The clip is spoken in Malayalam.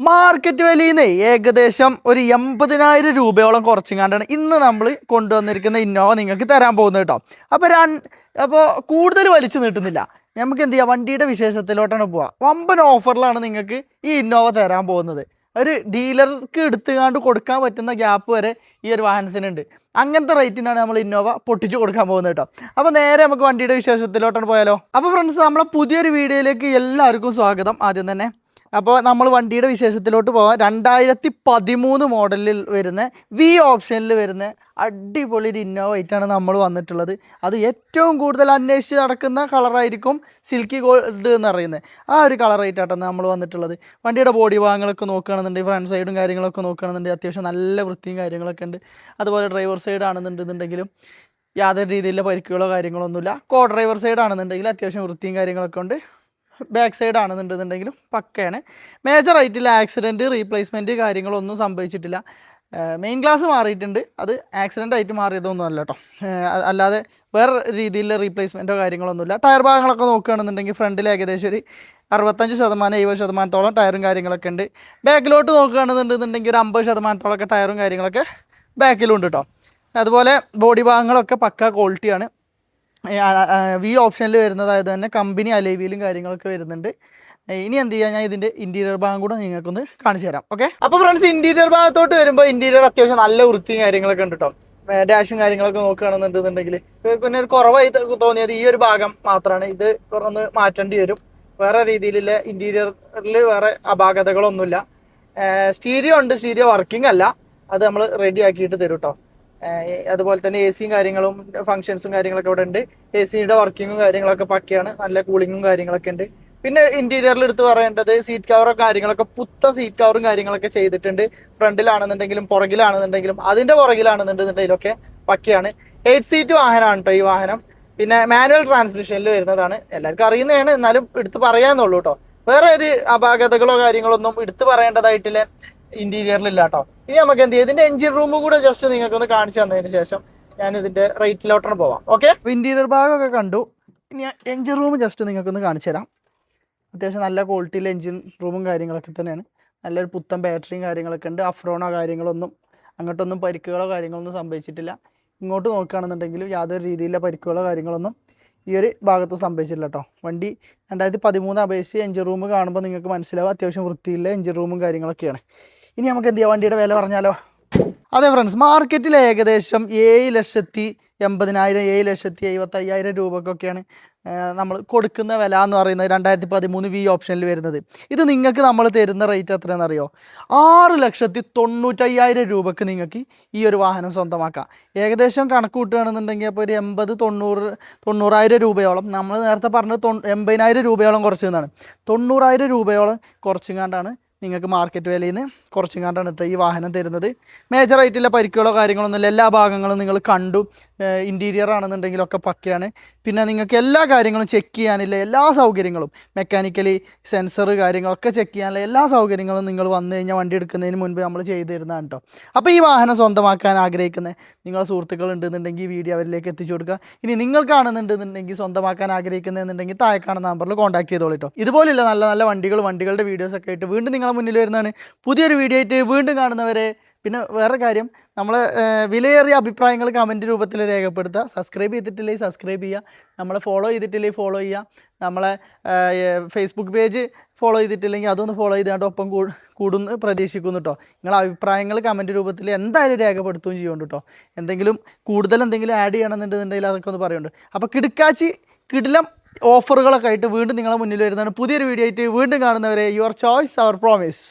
മാർക്കറ്റ് വിലയിൽ ഏകദേശം ഒരു എൺപതിനായിരം രൂപയോളം കുറച്ചുങ്ങാണ്ടാണ് ഇന്ന് നമ്മൾ കൊണ്ടുവന്നിരിക്കുന്ന ഇന്നോവ നിങ്ങൾക്ക് തരാൻ പോകുന്നത് കേട്ടോ. അപ്പോൾ രണ്ട് അപ്പോൾ കൂടുതൽ വലിച്ചു നീട്ടുന്നില്ല. നമുക്ക് എന്ത് ചെയ്യാം? വണ്ടിയുടെ വിശേഷത്തിലോട്ടാണ് പോവുക വമ്പൻ ഓഫറിലാണ് നിങ്ങൾക്ക് ഈ ഇന്നോവ തരാൻ പോകുന്നത്. ഒരു ഡീലർക്ക് എടുത്തുകാണ്ട് കൊടുക്കാൻ പറ്റുന്ന ഗ്യാപ്പ് വരെ ഈ ഒരു വാഹനത്തിനുണ്ട്. അങ്ങനത്തെ റേറ്റിനാണ് നമ്മൾ ഇന്നോവ പൊട്ടിച്ച് കൊടുക്കാൻ പോകുന്നത് കേട്ടോ. അപ്പോൾ നേരെ നമുക്ക് വണ്ടിയുടെ വിശേഷത്തിലോട്ടാണ് പോയാലോ. അപ്പോൾ ഫ്രണ്ട്സ് നമ്മളെ പുതിയൊരു വീഡിയോയിലേക്ക് എല്ലാവർക്കും സ്വാഗതം. ആദ്യം തന്നെ അപ്പോൾ നമ്മൾ വണ്ടിയുടെ വിശേഷത്തിലോട്ട് പോകാം രണ്ടായിരത്തി പതിമൂന്ന് മോഡലിൽ വരുന്ന വി ഓപ്ഷനിൽ വരുന്ന അടിപൊളി ഒരു ആയിട്ടാണ് നമ്മൾ വന്നിട്ടുള്ളത്. അത് ഏറ്റവും കൂടുതൽ അന്വേഷിച്ച് നടക്കുന്ന കളറായിരിക്കും സിൽക്കി ഗോൾഡ് എന്ന് പറയുന്നത്. ആ ഒരു കളർ ആയിട്ടാണ് നമ്മൾ വന്നിട്ടുള്ളത്. വണ്ടിയുടെ ബോഡി ഭാഗങ്ങളൊക്കെ നോക്കുകയാണെന്നുണ്ടെങ്കിൽ ഫ്രണ്ട് സൈഡും കാര്യങ്ങളൊക്കെ നോക്കുകയാണെന്നുണ്ടെങ്കിൽ അത്യാവശ്യം നല്ല വൃത്തിയും കാര്യങ്ങളൊക്കെ ഉണ്ട്. അതുപോലെ ഡ്രൈവർ സൈഡ് ആണെന്നുണ്ടെന്നുണ്ടെങ്കിലും യാതൊരു രീതിയിലുള്ള പരിക്കുകളോ കാര്യങ്ങളോ ഒന്നുമില്ല. കോ ഡ്രൈവർ സൈഡ് ആണെന്നുണ്ടെങ്കിൽ അത്യാവശ്യം വൃത്തിയും കാര്യങ്ങളൊക്കെ ഉണ്ട്. ബാക്ക് സൈഡ് ആണെന്നുണ്ടെന്നുണ്ടെങ്കിലും പക്കയാണ്. മേജർ ആയിട്ടില്ല ആക്സിഡന്റ് റീപ്ലേസ്മെന്റ് കാര്യങ്ങളൊന്നും സംഭവിച്ചിട്ടില്ല. മെയിൻ ഗ്ലാസ് മാറിയിട്ടുണ്ട്. അത് ആക്സിഡന്റ് ആയിട്ട് മാറിയതൊന്നും അല്ല കേട്ടോ അല്ലാതെ വേറെ രീതിയിലുള്ള റീപ്ലേസ്മെന്റോ കാര്യങ്ങളൊന്നുമില്ല. ടയർ ഭാഗങ്ങളൊക്കെ നോക്കുകയാണെന്നുണ്ടെങ്കിൽ ഫ്രണ്ടിൽ ഏകദേശം ഒരു അറുപത്തഞ്ച് ശതമാനം എഴുപത് ശതമാനത്തോളം ടയറും കാര്യങ്ങളൊക്കെ ഉണ്ട്. ബാക്കിലോട്ട് നോക്കുകയാണെന്നുണ്ടെന്നുണ്ടെങ്കിൽ ഒരു അമ്പത് ശതമാനത്തോളമൊക്കെ ടയറും കാര്യങ്ങളൊക്കെ ബാക്കിലുണ്ട് കേട്ടോ അതുപോലെ ബോഡി ഭാഗങ്ങളൊക്കെ പക്ക ക്വാളിറ്റിയാണ് വി ഓപ്ഷനിൽ വരുന്നതായത് തന്നെ കമ്പനി അലേവിയിലും കാര്യങ്ങളൊക്കെ വരുന്നുണ്ട്. ഇനി എന്ത് ചെയ്യാം? ഞാൻ ഇതിന്റെ ഇന്റീരിയർ ഭാഗം കൂടെ നിങ്ങൾക്കൊന്ന് കാണിച്ചു തരാം ഓക്കെ അപ്പോൾ ഫ്രണ്ട്സ് ഇന്റീരിയർ ഭാഗത്തോട്ട് വരുമ്പോൾ ഇന്റീരിയർ അത്യാവശ്യം നല്ല വൃത്തിയും കാര്യങ്ങളൊക്കെ ഉണ്ട് കേട്ടോ ഡാഷും കാര്യങ്ങളൊക്കെ നോക്കുകയാണെന്നുണ്ടെന്നുണ്ടെങ്കിൽ പിന്നെ ഒരു കുറവായി തോന്നിയത് ഈ ഒരു ഭാഗം മാത്രമാണ് ഇത് കുറന്ന് മാറ്റേണ്ടി വരും. വേറെ രീതിയിലുള്ള ഇന്റീരിയറിൽ വേറെ അപാകതകളൊന്നുമില്ല. സ്റ്റീരിയോ ഉണ്ട്. സ്റ്റീരിയോ വർക്കിംഗ് അല്ല. അത് നമ്മൾ റെഡി ആക്കിയിട്ട് തരും കേട്ടോ അതുപോലെ തന്നെ എ സിയും കാര്യങ്ങളും ഫങ്ഷൻസും കാര്യങ്ങളൊക്കെ ഇവിടെ ഉണ്ട്. എ സിയുടെ വർക്കിങ്ങും കാര്യങ്ങളൊക്കെ പക്കയാണ്. നല്ല കൂളിങ്ങും കാര്യങ്ങളൊക്കെ ഉണ്ട്. പിന്നെ ഇന്റീരിയറിൽ എടുത്ത് പറയേണ്ടത് സീറ്റ് കവറും കാര്യങ്ങളൊക്കെ പുത്ത സീറ്റ് കവറും കാര്യങ്ങളൊക്കെ ചെയ്തിട്ടുണ്ട്. ഫ്രണ്ടിലാണെന്നുണ്ടെങ്കിലും പുറകിലാണെന്നുണ്ടെങ്കിലും അതിന്റെ പുറകിലാണെന്നുണ്ടെന്നുണ്ടെങ്കിലൊക്കെ പക്കയാണ്. എയ്റ്റ് സീറ്റ് വാഹനമാണ് കേട്ടോ ഈ വാഹനം. പിന്നെ മാനുവൽ ട്രാൻസ്മിഷനിൽ വരുന്നതാണ്. എല്ലാവർക്കും അറിയുന്നതാണ്. എന്നാലും എടുത്ത് പറയാന്നുള്ളൂ കേട്ടോ വേറെ ഒരു അപാകതകളോ കാര്യങ്ങളൊന്നും എടുത്തു പറയേണ്ടതായിട്ടില്ല. ഇന്റീരിയറിലില്ല കേട്ടോ ഇനി നമുക്ക് എന്ത് ഇതിന്റെ എഞ്ചിൻ റൂം കൂടെ ജസ്റ്റ് നിങ്ങൾക്ക് ഒന്ന് കാണിച്ചു തന്നതിന് ശേഷം ഞാൻ ഇതിന്റെ റേറ്റിലോട്ടാണ് പോവാം ഓക്കെ ഇന്റീരിയർ ഭാഗമൊക്കെ കണ്ടു. ഇനി എഞ്ചിൻ റൂം ജസ്റ്റ് നിങ്ങൾക്ക് ഒന്ന് കാണിച്ചു തരാം. അത്യാവശ്യം നല്ല ക്വാളിറ്റിയിൽ എഞ്ചിൻ റൂമും കാര്യങ്ങളൊക്കെ തന്നെയാണ്. നല്ലൊരു പുത്തൻ ബാറ്ററിയും കാര്യങ്ങളൊക്കെ ഉണ്ട്. അഫ്രോണോ കാര്യങ്ങളൊന്നും അങ്ങോട്ടൊന്നും പരിക്കുകളോ കാര്യങ്ങളൊന്നും സംഭവിച്ചിട്ടില്ല. ഇങ്ങോട്ട് നോക്കുകയാണെന്നുണ്ടെങ്കിൽ യാതൊരു രീതിയിലുള്ള പരിക്കുകളോ കാര്യങ്ങളൊന്നും ഈ ഒരു ഭാഗത്ത് സംഭവിച്ചില്ല കേട്ടോ വണ്ടി രണ്ടായിരത്തി പതിമൂന്ന് അപേക്ഷിച്ച് എഞ്ചിൻ റൂം കാണുമ്പോൾ നിങ്ങൾക്ക് മനസ്സിലാവും അത്യാവശ്യം വൃത്തിയില്ല എഞ്ചിൻ റൂമും കാര്യങ്ങളൊക്കെയാണ്. ഇനി നമുക്ക് എന്ത് ചെയ്യാം? വണ്ടിയുടെ വില പറഞ്ഞാലോ? അതെ ഫ്രണ്ട്സ് മാർക്കറ്റിൽ ഏകദേശം ഏഴ് ലക്ഷത്തി എൺപതിനായിരം ഏഴ് ലക്ഷത്തി എഴുപത്തി അയ്യായിരം രൂപക്കൊക്കെയാണ് നമ്മൾ കൊടുക്കുന്ന വില എന്ന് പറയുന്നത് രണ്ടായിരത്തി പതിമൂന്ന് വി ഓപ്ഷനിൽ വരുന്നത്. ഇത് നിങ്ങൾക്ക് നമ്മൾ തരുന്ന റേറ്റ് എത്രയാണെന്ന് അറിയോ ആറ് ലക്ഷത്തി തൊണ്ണൂറ്റയ്യായിരം രൂപക്ക് നിങ്ങൾക്ക് ഈ ഒരു വാഹനം സ്വന്തമാക്കാം. ഏകദേശം കണക്ക് കൂട്ടുകയാണെന്നുണ്ടെങ്കിൽ അപ്പോൾ ഒരു എൺപത് തൊണ്ണൂറ് തൊണ്ണൂറായിരം രൂപയോളം നമ്മൾ നേരത്തെ പറഞ്ഞത് തൊ എൺപതിനായിരം രൂപയോളം കുറച്ചെന്നാണ് തൊണ്ണൂറായിരം രൂപയോളം കുറച്ചും നിങ്ങൾക്ക് മാർക്കറ്റ് വിലയിൽ നിന്ന് കുറച്ചും കണ്ടാണ് ഈ വാഹനം തരുന്നത്. മേജർ ആയിട്ടുള്ള പരിക്കുകളോ കാര്യങ്ങളൊന്നുമില്ല. എല്ലാ ഭാഗങ്ങളും നിങ്ങൾ കണ്ടു. ഇന്റീരിയർ ആണെന്നുണ്ടെങ്കിലൊക്കെ പക്കയാണ്. പിന്നെ നിങ്ങൾക്ക് എല്ലാ കാര്യങ്ങളും ചെക്ക് ചെയ്യാനില്ല എല്ലാ സൗകര്യങ്ങളും മെക്കാനിക്കലി സെൻസർ കാര്യങ്ങളൊക്കെ ചെക്ക് ചെയ്യാനുള്ള എല്ലാ സൗകര്യങ്ങളും നിങ്ങൾ വന്നു കഴിഞ്ഞാൽ വണ്ടി എടുക്കുന്നതിന് മുൻപ് നമ്മൾ ചെയ്തു തരുന്നതാണ് കേട്ടോ അപ്പോൾ ഈ വാഹനം സ്വന്തമാക്കാൻ ആഗ്രഹിക്കുന്ന നിങ്ങളുടെ സുഹൃത്തുക്കൾ ഉണ്ടെന്നുണ്ടെങ്കിൽ ഈ വീഡിയോ അവരിലേക്ക് എത്തിച്ചു കൊടുക്കുക. ഇനി നിങ്ങൾ കാണുന്നുണ്ടെന്നുണ്ടെങ്കിൽ സ്വന്തമാക്കാൻ ആഗ്രഹിക്കുന്നതെന്നുണ്ടെങ്കിൽ താഴെ കാണുന്ന നമ്പറിൽ കോൺടാക്ട് ചെയ്തോളൂ കേട്ടോ ഇതുപോലെയുള്ള നല്ല നല്ല വണ്ടികൾ വണ്ടികളുടെ വീഡിയോസൊക്കെ ആയിട്ട് വീണ്ടും നിങ്ങളുടെ മുന്നിൽ വരുന്നതാണ്. പുതിയൊരു വീഡിയോ ആയിട്ട് വീണ്ടും കാണുന്നവരെ പിന്നെ വേറെ കാര്യം നമ്മൾ വിലയേറിയ അഭിപ്രായങ്ങൾ കമന്റ് രൂപത്തിൽ രേഖപ്പെടുത്തുക. സബ്സ്ക്രൈബ് ചെയ്തിട്ടില്ലെങ്കിൽ സബ്സ്ക്രൈബ് ചെയ്യുക. നമ്മളെ ഫോളോ ചെയ്തിട്ടില്ലെങ്കിൽ ഫോളോ ചെയ്യുക. നമ്മളെ ഫേസ്ബുക്ക് പേജ് ഫോളോ ചെയ്തിട്ടില്ലെങ്കിൽ അതൊന്ന് ഫോളോ ചെയ്തുകൊണ്ട് ഒപ്പം കൂടുന്ന് പ്രതീക്ഷിക്കുന്നു കേട്ടോ നിങ്ങളെ അഭിപ്രായങ്ങൾ കമന്റ് രൂപത്തിൽ എന്തായാലും രേഖപ്പെടുത്തുകയും ചെയ്യുന്നുണ്ട് കേട്ടോ എന്തെങ്കിലും കൂടുതൽ എന്തെങ്കിലും ആഡ് ചെയ്യണമെന്നുണ്ടെന്നുണ്ടെങ്കിൽ അതൊക്കെ ഒന്ന് പറയുന്നുണ്ട്. അപ്പോൾ കിടക്കാച്ചി കിടിലം ഓഫറുകളൊക്കെ ആയിട്ട് വീണ്ടും നിങ്ങളെ മുന്നിൽ വരുന്നതാണ്. പുതിയൊരു വീഡിയോ ആയിട്ട് വീണ്ടും കാണുന്നവരെ യുവർ ചോയ്സ് അവർ പ്രോമിസ്